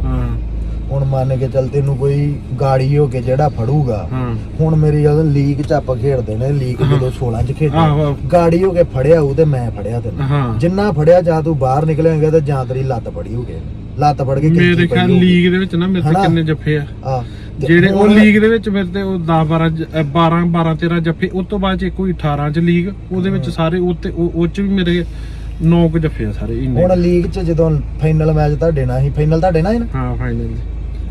ਹੁਣ ਮੰਨ ਕੇ ਚੱਲ ਤੈਨੂੰ ਕੋਈ ਗਾੜੀ ਹੋ ਕੇ ਜਿਹੜਾ ਫੜੂਗਾ
ਹਾਂ।
ਹੁਣ ਮੇਰੀ ਗੱਲ ਲੀਗ ਚ ਆਪਾਂ ਖੇਡਦੇ ਨੇ ਲੀਗ
ਹਾਂ।
ਜਦੋਂ 16 ਚ ਖੇਡੇ
ਆਹੋ।
ਗਾੜੀ ਹੋ ਕੇ ਫੜਿਆ ਉਹ ਤੇ ਮੈਂ ਫੜਿਆ ਤੈਨੂੰ।
ਹਾਂ।
ਜਿੰਨਾ ਫੜਿਆ ਜਾਂ ਤੂੰ ਬਾਹਰ ਨਿਕਲੇਂਗਾ ਤੇ ਜਾਂ ਤੇਰੀ ਲੱਤ ਫੜੀ ਹੋਗੇ ਲੱਤ ਫੜ ਕੇ
ਮੇਰੇ ਖਿਆਲ। ਲੀਗ ਦੇ ਵਿੱਚ ਨਾ ਮੇਰੇ ਤੇ? ਕਿੰਨੇ ਜੱਫੇ ਆ। ਜਿਹੜੇ ਉਹ ਲੀਗ ਦੇ ਵਿੱਚ ਮੇਰੇ ਤੇ ਉਹ 10 12 ਜ- ਅ, 12 12 13 ਜੱਫੇ ਉਸ ਤੋਂ ਬਾਅਦ ਚ ਇੱਕ ਹੋਈ 18 ਚ ਲੀਗ ਉਹਦੇ ਵਿੱਚ ਸਾਰੇ ਉਹ ਤੇ ਉਹ ਚ ਵੀ ਮੇਰੇ 9 ਕੁ ਜੱਫੇ ਆ ਸਾਰੇ ਇੰਨੇ।
ਹੁਣ ਲੀਗ ਚ ਜਦੋਂ ਫਾਈਨਲ ਮੈਚ ਤੁਹਾਡੇ ਨਾਲ ਸੀ ਫਾਈਨਲ ਤੁਹਾਡੇ ਨਾਲ ਸੀ ਨਾ?
ਹਾਂ ਫਾਈਨਲ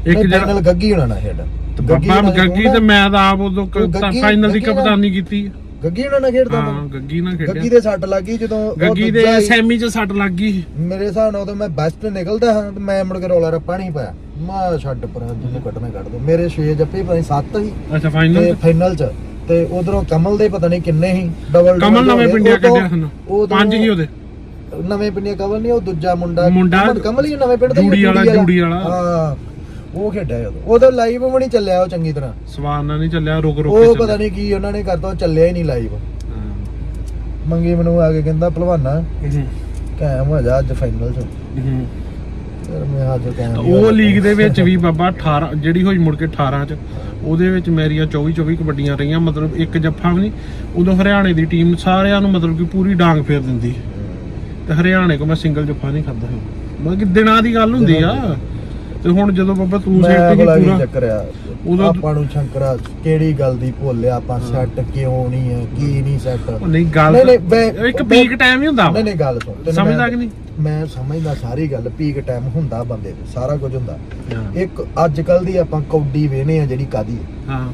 ਇੱਕ
ਜਿਹੜਾ
ਫਾਈਨਲ ਗੱਗੀ ਹੋਣਾ ਨਾ ਖੇਡ।
ਬਾਬਾ ਗੱਗੀ ਤੇ ਮੈਂ ਤਾਂ ਆਪ ਉਦੋਂ
ਗੱਗੀ-
ਫਾਈਨਲ ਦੀ
ਗੱਗੀ ਨਾਲ-
ਕਪਤਾਨੀ ਕੀਤੀ।
ਗੱਗੀ ਹੋਣਾ ਨਾ ਖੇਡਦਾ
ਹਾਂ ਗੱਗੀ ਨਾਲ
ਗੱਗੀ
ਖੇਡਿਆ
ਦੇ ਸੱਟ ਲੱਗੀ ਜਦੋਂ ਉਹ
ਗੱਗੀ ਦੇ
ਹੀ-
ਸੈਮੀ ਚ ਸੱਟ ਲੱਗ ਗਈ।
ਮੇਰੇ ਹਿਸਾਬ ਨਾਲ ਉਦੋਂ ਮੈਂ ਬੈਸਟ ਨਿਕਲਦਾ ਹਾਂ ਤੇ ਮੈਂ ਮੁੜ ਕੇ ਰੋਲਾ ਰੱਪਾ ਨਹੀਂ ਪਾਇਆ। ਮਾ ਛੱਡ ਪਰ ਜਿਹਨੂੰ ਕੱਢਣਾ ਕੱਢ ਦੋ। ਮੇਰੇ 6 ਜੱਫੇ ਭਾਵੇਂ 7 ਸੀ
ਅੱਛਾ ਫਾਈਨਲ
ਫਾਈਨਲ ਚ? ਤੇ ਉਧਰੋਂ ਕਮਲ ਦੇ ਪਤਾ ਨਹੀਂ ਕਿੰਨੇ ਸੀ ਡਬਲ
ਕਮਲ ਨਵੇਂ ਪਿੰਡਿਆ ਕੱਢਿਆ ਹਨ ਪੰਜ ਹੀ ਉਹਦੇ।
ਨਵੇਂ ਪਿੰਡਿਆ ਕਮਲ ਨਹੀਂ ਉਹ ਦੂਜਾ ਮੁੰਡਾ।
ਮੁੰਡਾ
ਕਮਲ- ਹੀ ਨਵੇਂ ਪਿੰਡ ਦਾ ਹੀ
ਜੂੜੀ ਵਾਲਾ, ਜੂੜੀ ਵਾਲਾ।
ਹਾਂ। ਉਹ ਖੇਡਿਆ ਉਦੋਂ। ਉਹਦਾ ਲਾਈਵ ਵੀ ਨਹੀਂ ਚੱਲਿਆ ਉਹ ਚੰਗੀ ਤਰ੍ਹਾਂ।
ਸਵਾਨ ਨਾਲ ਨਹੀਂ ਚੱਲਿਆ ਰੁਕ ਰੁਕ
ਉਹ ਪਤਾ। ਨਹੀਂ ਕੀ ਉਹਨਾਂ ਨੇ ਕਰਤਾ ਉਹ ਚੱਲਿਆ ਹੀ ਨਹੀਂ ਲਾਈਵ। ਮੰਗੀ ਮੈਨੂੰ ਆ ਕੇ ਕਹਿੰਦਾ ਭਲਵਾਨਾ ਕਾਇਮ ਹੋ ਜਾ ਅੱਜ ਫਾਈਨਲ ਚ। ਫਿਰ ਮੈਂ ਅੱਜ ਕਾਇਮ
ਉਹ। ਲੀਗ ਦੇ ਵਿੱਚ ਵੀ ਬਾਬਾ 18 ਜਿਹੜੀ ਹੋਈ ਮੁੜ ਕੇ 18 ਚ ਉਹਦੇ ਵਿੱਚ ਮੇਰੀਆਂ 24 24 ਕਬੱਡੀਆਂ ਰਹੀਆਂ ਮਤਲਬ ਇੱਕ ਜੱਫਾ ਵੀ ਨਹੀਂ। ਉਦੋਂ ਹਰਿਆਣੇ ਦੀ ਟੀਮ ਸਾਰਿਆਂ ਨੂੰ ਮਤਲਬ ਕਿ ਪੂਰੀ ਡਾਂਗ ਫੇਰ ਦਿੰਦੀ। ਤੇ ਹਰਿਆਣੇ ਕੋ ਮੈਂ ਸਿੰਗਲ ਜੱਫਾ ਨਹੀਂ ਖਾਦਾ ਮਤਲਬ ਕਿ ਦਿਨਾਂ ਦੀ ਗੱਲ ਹੁੰਦੀ ਆ। ਤੇ ਹੁਣ ਜਦੋਂ ਬਾਬਾ ਤੂੰ
ਭਲਾ ਕੀ
ਪੂਰਾ?
ਚੱਕਰ ਆ?
ਉਦੋਂ-
ਆਪਾਂ ਨੂੰ ਸ਼ੰਕਰਾ ਕਿਹੜੀ ਗੱਲ ਦੀ ਭੁੱਲਿਆ ਆਪਾਂ ਸੈੱਟ ਕਿਉਂ ਨਹੀਂ ਹੈ ਕੀ ਨਹੀਂ ਸੈੱਟ
ਨਹੀਂ ਗੱਲ
ਨਹੀਂ, ਨਹੀਂ,
ਇੱਕ ਪੀਕ ਟਾਈਮ ਹੀ ਹੁੰਦਾ।
ਨਹੀਂ ਨਹੀਂ ਗੱਲ ਸੁਣ। ਤੈਨੂੰ
ਸਮਝਦਾ ਕਿ ਨਹੀਂ?
ਮੈਂ ਸਮਝਦਾ ਸਾਰੀ ਗੱਲ ਪੀਕ ਟਾਈਮ ਹੁੰਦਾ ਬੰਦੇ ਤੇ ਸਾਰਾ ਕੁਝ ਹੁੰਦਾ। ਇੱਕ ਅੱਜ ਕੱਲ ਦੀ ਆਪਾਂ ਕੌਡੀ ਵੇਨੇ ਆ ਜਿਹੜੀ ਕਾਦੀ
ਹਾਂ।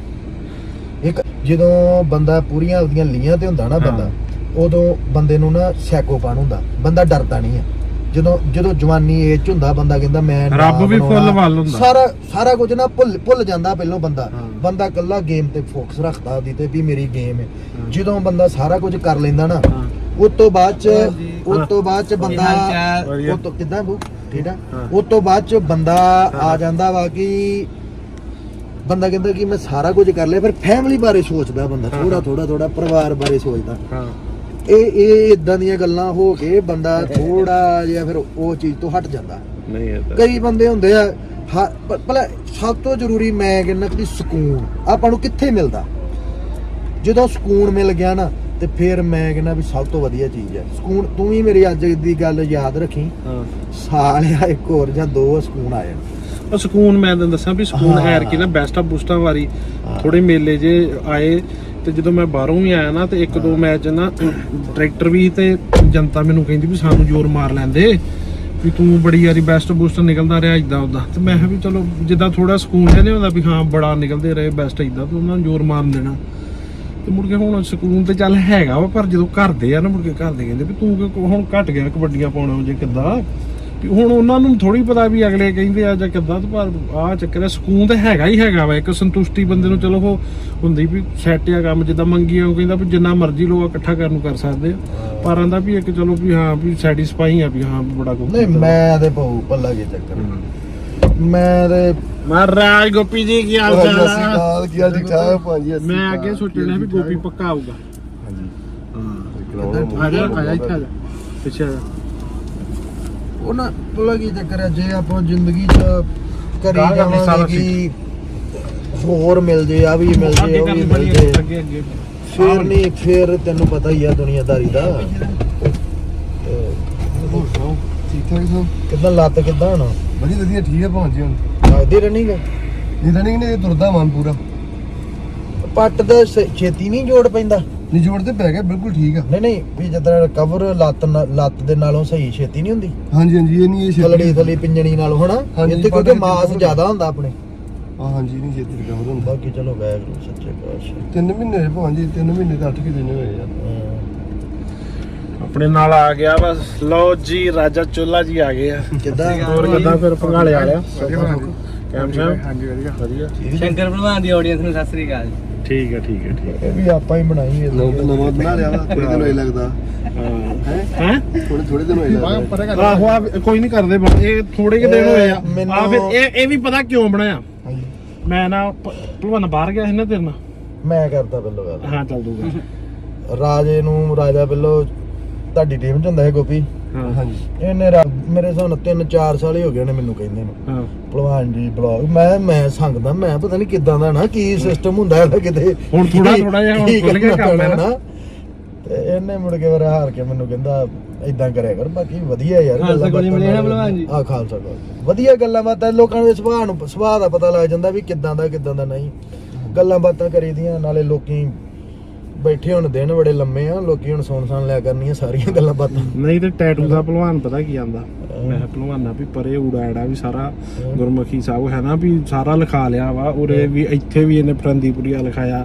ਇੱਕ ਜਦੋਂ ਬੰਦਾ ਪੂਰੀਆਂ ਉਹਦੀਆਂ ਲੀਆਂ ਤੇ ਹੁੰਦਾ ਨਾ। ਬੰਦਾ ਉਦੋਂ ਬੰਦੇ ਨੂੰ ਨਾ ਸੈਕੋਪਨ ਹੁੰਦਾ। ਬੰਦਾ ਡਰਦਾ ਨਹੀਂ ਆ। ਜਦੋਂ ਜਦੋਂ ਜਵਾਨੀ ਏਜ ਚ ਹੁੰਦਾ ਬੰਦਾ ਕਹਿੰਦਾ ਮੈਂ ਨਾ
ਰੱਬ ਵੀ
ਬਣਾਉਣਾ।
ਫੁੱਲ ਵੱਲ ਹੁੰਦਾ।
ਸਾਰਾ ਸਾਰਾ ਕੁਝ ਨਾ ਭੁੱਲ ਭੁੱਲ ਜਾਂਦਾ ਪਹਿਲੋਂ ਬੰਦਾ
ਹਾਂ।
ਬੰਦਾ ਕੱਲਾ ਗੇਮ ਤੇ ਫੋਕਸ ਰੱਖਦਾ ਉਹਦੀ ਤੇ ਵੀ ਮੇਰੀ ਗੇਮ ਹੈ
ਹਾਂ।
ਜਦੋਂ ਬੰਦਾ ਸਾਰਾ ਕੁਝ ਕਰ ਲੈਂਦਾ ਨਾ
ਹਾਂ
ਉਸ ਤੋਂ ਬਾਅਦ ਚ
ਹਾਂਜੀ।
ਉਸ ਤੋਂ ਬਾਅਦ ਚ ਬੰਦਾ
ਵਧੀਆ।
ਉਹ ਤੋਂ ਕਿਦਾਂ ਬੂ ਠੀਕ ਆ
ਹਾਂ।
ਉਸ ਤੋਂ ਬਾਅਦ ਚ ਬੰਦਾ। ਆ ਜਾਂਦਾ ਵਾ ਕਿ ਬੰਦਾ ਕਹਿੰਦਾ ਕਿ ਮੈਂ ਸਾਰਾ ਕੁਝ ਕਰ ਲਿਆ ਫਿਰ ਫੈਮਿਲੀ ਬਾਰੇ ਸੋਚਦਾ ਬੰਦਾ
ਹਾਂ।
ਥੋੜਾ ਥੋੜਾ ਥੋੜਾ ਪਰਿਵਾਰ ਬਾਰੇ ਸੋਚਦਾ
ਹਾਂ
ਇਹ ਇਹ ਇਦਾਂ ਦੀਆਂ ਗੱਲਾਂ ਹੋ ਕੇ ਬੰਦਾ ਥੋੜਾ ਜਿਹਾ ਫਿਰ ਉਹ ਚੀਜ਼ ਤੋਂ ਹਟ ਜਾਂਦਾ।
ਨਹੀਂ ਇਹ ਤਾਂ
ਕਈ ਬੰਦੇ ਹੁੰਦੇ ਆ ਹਾ- ਪ- ਭਲਾ ਸਭ ਤੋਂ ਜ਼ਰੂਰੀ ਮੈਂ ਕਹਿੰਦਾ ਕਿ ਸਕੂਨ ਆਪਾਂ ਨੂੰ ਕਿੱਥੇ ਮਿਲਦਾ? ਜਦੋਂ ਸਕੂਨ ਮਿਲ ਗਿਆ ਨਾ ਤੇ ਫਿਰ ਮੈਂ ਕਹਿੰਦਾ ਵੀ ਸਭ ਤੋਂ ਵਧੀਆ ਚੀਜ਼ ਹੈ। ਸਕੂਨ ਤੂੰ ਵੀ ਮੇਰੀ ਅੱਜ ਦੀ ਗੱਲ ਯਾਦ ਰੱਖੀ।
ਹਾਂ।
ਸਾਲ ਜਾਂ ਇੱਕ ਹੋਰ ਜਾਂ ਦੋ ਸਕੂਨ ਆ। ਜਾਣ
ਉਹ ਸਕੂਨ ਮੈਂ ਤੈਨੂੰ ਦੱਸਾਂ ਵੀ ਸਕੂਨ
ਹਾਂ।
ਐਰ ਕੀ ਨਾ ਬੈਸਟ ਆਫ ਬੂਸਟਾਂ ਵਾਰੀ
ਹਾਂ।
ਥੋੜੇ ਮੇਲੇ ਜੇ ਆਏ ਤੇ ਜਦੋਂ ਮੈਂ ਬਾਹਰੋਂ ਵੀ ਆਇਆ ਨਾ ਤੇ ਇੱਕ ਦੋ ਮੈਚ ਨਾ ਟਰੈਕਟਰ ਵੀ ਤੇ ਜਨਤਾ ਮੈਨੂੰ ਕਹਿੰਦੀ ਵੀ ਸਾਨੂੰ ਜ਼ੋਰ ਮਾਰ ਲੈਂਦੇ, ਵੀ ਤੂੰ ਬੜੀ ਯਾਰੀ ਬੈਸਟ ਬੂਸਟਰ ਨਿਕਲਦਾ ਰਿਹਾ ਇਦਾਂ ਉਦਾਂ ਤੇ ਮੈਂ ਕਿਹਾ ਵੀ ਚਲੋ, ਜਿੱਦਾਂ ਥੋੜਾ ਸਕੂਨ ਜਿਹਾ ਨਹੀਂ ਹੁੰਦਾ ਵੀ ਹਾਂ ਬੜਾ ਨਿਕਲਦੇ ਰਹੇ ਬੈਸਟ ਇਦਾਂ ਤੇ ਉਹਨਾਂ ਨੂੰ ਜ਼ੋਰ ਮਾਰਨ ਦੇਣਾ। ਤੇ ਮੁੜ ਕੇ ਹੁਣ ਸਕੂਨ ਤੇ ਚੱਲ ਹੈਗਾ ਵਾ, ਪਰ ਜਦੋਂ ਘਰ ਦੇ ਆ ਨਾ ਮੁੜ ਕੇ ਘਰ ਦੇ ਕਹਿੰਦੇ ਵੀ ਤੂੰ ਹੁਣ ਘਟ ਗਿਆ, ਕਬੱਡੀਆਂ ਪਾਉਣਾ ਜੇ ਕਿੱਦਾਂ? ਹੁਣ ਉਹਨਾਂ ਨੂੰ ਥੋੜੀ ਪਤਾ ਵੀ ਅਗਲੇ ਕਹਿੰਦੇ ਆ ਜਾਂ ਕਿੱਦਾਂ ਤੇ ਪਰ ਆ ਚੱਕਰ ਹੈ ਸਕੂਨ ਤਾਂ ਹੈਗਾ ਹੀ ਹੈਗਾ ਵਾ ਇੱਕ ਸੰਤੁਸ਼ਟੀ ਬੰਦੇ ਨੂੰ ਚਲੋ ਉਹ ਹੁੰਦੀ ਵੀ ਸੈੱਟ ਆ ਕੰਮ ਜਿੱਦਾਂ ਮੰਗੀ ਆ ਉਹ ਕਹਿੰਦਾ ਵੀ ਜਿੰਨਾ ਮਰਜ਼ੀ ਲੋਕ ਇਕੱਠਾ ਕਰਨ ਨੂੰ ਕਰ ਸਕਦੇ ਆ। ਪਰ ਆਂਦਾ ਵੀ ਇੱਕ ਚਲੋ ਵੀ ਹਾਂ ਵੀ ਸੈਟੀਸਫਾਈ ਆ ਵੀ ਹਾਂ ਬੜਾ ਕੁਝ
ਨਹੀਂ ਮੈਂ ਤੇ ਬਹੁ ਪੱਲਾ ਕੀ ਚੱਕਰ ਮੈਂ ਤੇ
ਮਹਾਰਾਜ ਗੋਪੀ ਜੀ ਕੀ ਹਾਲ ਚਾਲ ਆ?
ਕੀ ਹਾਲ ਠੀਕ ਠਾਕ ਭਾਜੀ
ਮੈਂ ਅੱਗੇ ਸੋਚਣਾ ਵੀ ਗੋਪੀ ਪੱਕਾ ਆਊਗਾ। ਆ ਜਾ ਆ ਜਾ ਇੱਥੇ ਆ ਜਾ। ਪਿੱਛੇ ਆ ਜਾ
ਉਹ ਨਾ ਪਤਾ ਕੀ ਚੱਕਰ ਹੈ? ਜੇ ਆਪਾਂ ਜ਼ਿੰਦਗੀ 'ਚ ਕਰੀ
ਗਾਂਹ ਕਰਨੀ ਸਾਰਾ
ਜਾਵਾਂਗੇ ਕਿ ਹੋਰ ਮਿਲ ਜੇ ਆ ਵੀ ਮਿਲ ਜੇ ਉਹ ਵੀ ਮਿਲ ਜੇ
ਅੱਗੇ ਅੱਗੇ
ਫੇਰ ਨਹੀਂ ਫੇਰ ਤੈਨੂੰ ਪਤਾ ਹੀ ਆ ਦੁਨੀਆਦਾਰੀ ਦਾ। ਕਿੱਦਾਂ ਲੱਤ ਕਿੱਦਾਂ ਹੁਣ?
ਵਧੀਆ ਵਧੀਆ ਠੀਕ ਹੈ ਭਾਂ ਜੀ ਹੁਣ।
ਲੱਗਦੀ ਰਨਿੰਗ
ਇਹ ਰਨਿੰਗ ਨੇ ਇਹ ਤੁਰਦਾ ਮਨ ਪੂਰਾ।
ਪੱਟ ਦਾ ਸ- ਛੇਤੀ ਨਹੀਂ ਜੋੜ ਪੈਂਦਾ?
ਨਿਜੋੜ ਤੇ ਪੈ ਗਿਆ ਬਿਲਕੁਲ ਠੀਕ ਆ।
ਨਹੀਂ ਨਹੀਂ ਵੀ ਜਦੋਂ ਰਿਕਵਰ ਲੱਤ ਨਾਲ- ਲੱਤ ਦੇ ਨਾਲੋਂ ਸਹੀ ਛੇਤੀ ਨਹੀਂ ਹੁੰਦੀ?
ਹਾਂਜੀ ਹਾਂਜੀ ਇਹ ਨਹੀਂ ਇਹ ਛੇਤੀ-
ਥਲੜੀ ਥਲੀ ਪਿੰਜਣੀ ਨਾਲੋਂ ਹਨਾ?
ਹਾਂਜੀ,
ਇੱਥੇ ਕਿਉਂਕਿ ਮਾਸ ਜ਼ਿਆਦਾ ਹੁੰਦਾ ਆਪਣੇ।
ਹਾਂ ਹਾਂਜੀ ਨਹੀਂ ਛੇਤੀ ਰਿਕਵਰ ਹੁੰਦਾ।
ਬਾਕੀ ਚਲੋ ਵੈਗਰੂ ਸੱਚੇ ਪਾਤਸ਼ਾਹ।
ਤਿੰਨ ਮਹੀਨੇ ਹੋਏ ਭਾਂ ਜੀ ਤਿੰਨ ਮਹੀਨੇ ਤੇ 8 ਕਿ ਦਿਨ ਹੋਏ ਆ।
ਆਪਣੇ ਨਾਲ ਆ ਗਿਆ ਬਸ। ਲਓ ਜੀ ਰਾਜਾ ਚੋਲਾ ਜੀ ਆ ਗਏ ਆ।
ਕਿੱਦਾਂ?
ਹੋਰ ਕਿੱਦਾਂ ਫਿਰ ਪੰਗਾਲੇ ਵਾਲਿਆ? ਕੈਮ ਸਾਹਿਬ?
ਹਾਂਜੀ ਵਧੀਆ।
ਵਧੀਆ।
ਸ਼ੰਕਰ ਭਲਵਾਨ ਦੀ ਆਡੀਅנס ਨੂੰ ਸਤਿ ਸ੍ਰੀ ਅਕਾਲ
ਠੀਕ ਹੈ ਠੀਕ ਹੈ ਠੀਕ
ਇਹ ਵੀ ਆਪਾਂ ਹੀ ਬਣਾਈ ਹੈ
ਨਵਾਂ ਨਵਾਂ ਬਣਾ ਲਿਆ ਵਾ ਥੋੜੇ ਦਿਨ ਹੋਏ ਲੱਗਦਾ।
ਹੈ। ਹੈ?
ਥੋੜੇ ਥੋੜੇ ਦਿਨ ਹੋਏ ਲੱਗਦਾ।
ਆਹੋ ਆ ਕੋਈ ਨਹੀਂ ਕਰਦੇ ਇਹ ਥੋੜੇ ਕਿ ਦਿਨ ਹੋਏ ਆ। ਆ ਫਿਰ ਇਹ ਇਹ ਵੀ ਪਤਾ ਕਿਉਂ ਬਣਾਇਆ? ਮੈਂ ਨਾ ਭਲਵਾਨ ਬਾਹਰ ਗਿਆ ਸੀ ਨਾ ਤੇਰੇ ਨਾਲ।
ਮੈਂ ਕਰਦਾ ਪਹਿਲਾਂ ਗੱਲ।
ਹਾਂ ਚੱਲ ਦੂਗਾ
ਰਾਜੇ ਨੂੰ ਰਾਜਾ ਪਹਿਲਾਂ ਤੁਹਾਡੀ ਟੀਮ ਚ ਹੁੰਦਾ ਹੈ ਗੋਪੀ?
ਹਾਂ
ਹਾਂਜੀ।
ਇਹਨੇ ਰਾ- ਮੇਰੇ ਹਿਸਾਬ ਨਾਲ 3-4 ਸਾਲ ਹੀ ਹੋ ਗਏ ਨੇ ਮੈਨੂੰ ਕਹਿੰਦੇ ਨੂੰ।
ਹਾਂ।
ਭਲਵਾਨ ਜੀ ਬਲੌਗ ਮੈਂ ਮੈਂ ਸੰਗਦਾ ਮੈਂ ਪਤਾ ਨਹੀਂ ਕਿਦਾਂ ਦਾ ਨਾ ਕੀ ਸਿਸਟਮ ਹੁੰਦਾ ਇਹਦਾ ਕਿਤੇ।
ਹੁਣ ਥੋੜ੍ਹਾ- ਥੋੜ੍ਹਾ ਜਿਹਾ ਹੁਣ
ਕੀ
ਖੁੱਲ ਗਿਆ ਕੰਮ ਹੈ ਨਾ।
ਕਰਨਾ ਤੇ ਇਹਨੇ ਮੁੜ ਕੇ ਮੇਰਾ ਹਾਰ ਕੇ ਮੈਨੂੰ ਕਹਿੰਦਾ ਇਦਾਂ ਕਰਿਆ ਕਰ ਬਾਕੀ ਵਧੀਆ ਯਾਰ
ਖਾਲਸਾ
ਗੱਲਾਂ
ਕੋਲ ਹੀ ਮਿਲੇ ਨਾ
ਬਾਤਾਂ
ਭਲਵਾਨ ਜੀ?
ਆ ਖਾਲਸਾ ਕੋਲ ਵਧੀਆ ਗੱਲਾਂ ਬਾਤਾਂ ਲੋਕਾਂ ਦੇ ਸੁਭਾਅ ਨੂੰ ਸੁਭਾਅ ਦਾ ਪਤਾ ਲੱਗ ਜਾਂਦਾ ਵੀ ਕਿਦਾਂ ਦਾ ਕਿਦਾਂ ਦਾ ਨਹੀਂ। ਗੱਲਾਂ ਬਾਤਾਂ ਕਰੀਦੀਆਂ ਨਾਲੇ ਲੋਕੀ ਬੈਠੇ ਹੁਣ ਦਿਨ ਬੜੇ ਲੰਮੇ ਆ ਲੋਕੀ ਹੁਣ ਸੁਣ ਸੁਣ ਲਿਆ ਕਰਨੀਆਂ ਸਾਰੀਆਂ ਗੱਲਾਂ ਬਾਤਾਂ।
ਨਹੀਂ ਤੇ ਟੈਟੂ ਦਾ ਭਲਵਾਨ ਪਤਾ ਕੀ ਆਂਦਾ? ਮੈਂ ਭਲਵਾਨਾ ਵੀ ਪਰੇ ਉਡਾੜਾ ਵੀ ਸਾਰਾ ਗੁਰਮੁਖੀ ਸਾਹਿਬ ਹੈ ਨਾ ਵੀ ਸਾਰਾ ਲਿਖਾ ਲਿਆ ਵਾ ਉਰੇ ਵੀ ਇੱਥੇ ਵੀ ਇਹਨੇ ਫਰੰਦੀਪੁਰੀਆ ਲਿਖਾਇਆ।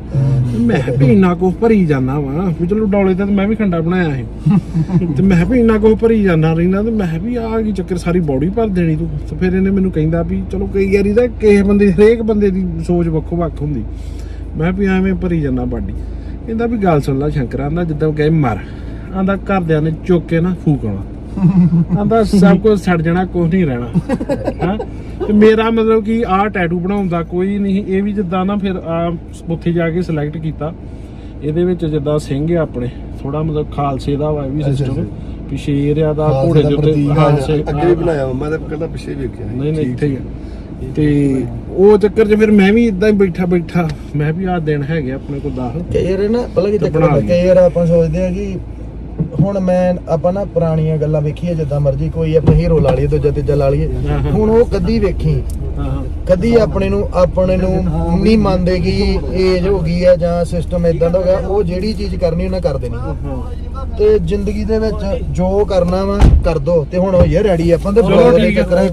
ਮੈਂ ਕਿਹਾ ਵੀ ਇੰਨਾ ਕੁਝ ਭਰੀ ਜਾਂਦਾ ਵਾ ਵੀ ਚਲੋ ਡੌਲੇ ਤੇ ਮੈਂ ਵੀ ਖੰਡਾ ਬਣਾਇਆ ਸੀ। ਤੇ ਮੈਂ ਕਿਹਾ ਵੀ ਇੰਨਾ ਕੁਝ ਭਰੀ ਜਾਂਦਾ ਰਹਿਣਾ ਤੇ ਮੈਂ ਕਿਹਾ ਵੀ ਆਹ ਕੀ ਚੱਕਰ ਸਾਰੀ ਬੋਡੀ ਭਰ ਦੇਣੀ ਤੂੰ। ਤੇ ਫਿਰ ਇਹਨੇ ਮੈਨੂੰ ਕਹਿੰਦਾ ਵੀ ਚਲੋ ਕਈ ਵਾਰੀ ਤਾਂ ਕਿਸੇ ਬੰਦੇ ਹਰੇਕ ਬੰਦੇ ਦੀ ਸੋਚ ਵੱਖੋ ਵੱਖ ਹੁੰਦੀ। ਮੈਂ ਵੀ ਐਵੇਂ ਭਰੀ ਜਾਂਦਾ ਬਾਡੀ ਕਹਿੰਦਾ ਵੀ ਗੱਲ ਸੁਣ ਲੈ ਸ਼ੰਕਰ ਆਂਦਾ ਜਿੱਦਾਂ ਕਹੇ ਮਰ ਆਂਦਾ ਘਰਦਿਆਂ ਨੇ ਚੁੱਕ ਕੇ ਨਾ ਫੂਕਣਾ। ਆਂਦਾ ਸਭ ਕੁਝ ਛੱਡ ਜਾਣਾ ਕੁਝ ਨਹੀਂ ਰਹਿਣਾ। ਹਾਂ? ਤੇ ਮੇਰਾ ਮਤਲਬ ਕਿ ਆਹ ਟੈਟੂ ਬਣਾਉਣ ਦਾ ਕੋਈ ਨਹੀਂ ਇਹ ਵੀ ਜਿੱਦਾਂ ਨਾ ਫਿਰ ਆ ਉੱਥੇ ਜਾ ਕੇ ਸਿਲੈਕਟ ਕੀਤਾ। ਇਹਦੇ ਵਿੱਚ ਜਿੱਦਾਂ ਸਿੰਘ ਆ ਆਪਣੇ ਥੋੜਾ ਮਤਲਬ ਖਾਲਸੇ ਦਾ ਵਾ ਇਹ ਵੀ ਸਿਸਟਮ
ਅੱਛਾ।
ਪਿਛੇਰ ਆ ਦਾ
ਖਾਲਸੇ
ਘੋੜੇ
ਦਾ
ਉੱਤੇ ਖਾਲਸੇ
ਅੱਗੇ ਵੀ ਬਣਾਇਆ ਮੈਂ ਤਾਂ ਕੱਲਾ ਪਿੱਛੇ ਵੇਖਿਆ।
ਨਹੀਂ ਨਹੀਂ
ਠੀਕ,
ਇੱਥੇ ਹੀ ਆ। ਤੇ ਉਹ ਚੱਕਰ 'ਚ ਫਿਰ ਮੈਂ ਵੀ ਇਦਾਂ ਹੀ ਬੈਠਾ ਬੈਠਾ ਮੈਂ ਵੀ ਆਹ ਦਿਨ ਹੈਗੇ ਆਪਣੇ ਕੋਲ 10
ਕਈ ਵਾਰ ਨਾ ਪਹਿਲਾਂ ਕੀ
ਤਾਂ
ਚੱਕਰ ਹੁੰਦਾ ਕਈ ਵਾਰ ਆਪਾਂ ਸੋਚਦੇ ਆ ਕਿ ਹੁਣ ਮੈਂ ਆਪਾਂ ਨਾ ਪੁਰਾਣੀਆਂ ਗੱਲਾਂ ਵੇਖੀਏ ਜਿੱਦਾਂ ਮਰਜ਼ੀ ਕੋਈ ਆਪਾਂ ਹੀਰੋ ਲਾ ਲਈਏ ਦੂਜਾ ਤੀਜਾ ਲਾ ਲਈਏ।
ਹਾਂ।
ਹੁਣ ਉਹ ਕਦੀ ਵੇਖੀ।
ਹਾਂ
ਕਦੀ ਆਪਣੇ ਨੂੰ ਆਪਣੇ ਨੂੰ ਨਹੀਂ ਮੰਨਦੇ ਕਿ ਏਜ ਹੋ ਗਈ ਆ ਜਾਂ ਸਿਸਟਮ ਇਦਾਂ ਦਾ ਹੋ ਗਿਆ ਉਹ ਜਿਹੜੀ ਚੀਜ਼ ਕਰਨੀ ਉਹਨਾਂ ਕਰ ਦੇਣੀ। ਤੇ ਜ਼ਿੰਦਗੀ ਦੇ ਵਿੱਚ ਜੋ ਕਰਨਾ ਵਾ ਕਰ ਦੋ। ਤੇ ਹੁਣ ਹੋਈਏ ਰੈਡੀ ਆਪਾਂ ਤੇ
ਚਲੋ
ਬਲੌਗ ਦੇ
ਠੀਕ।
ਚੱਕਰਾਂ 'ਚ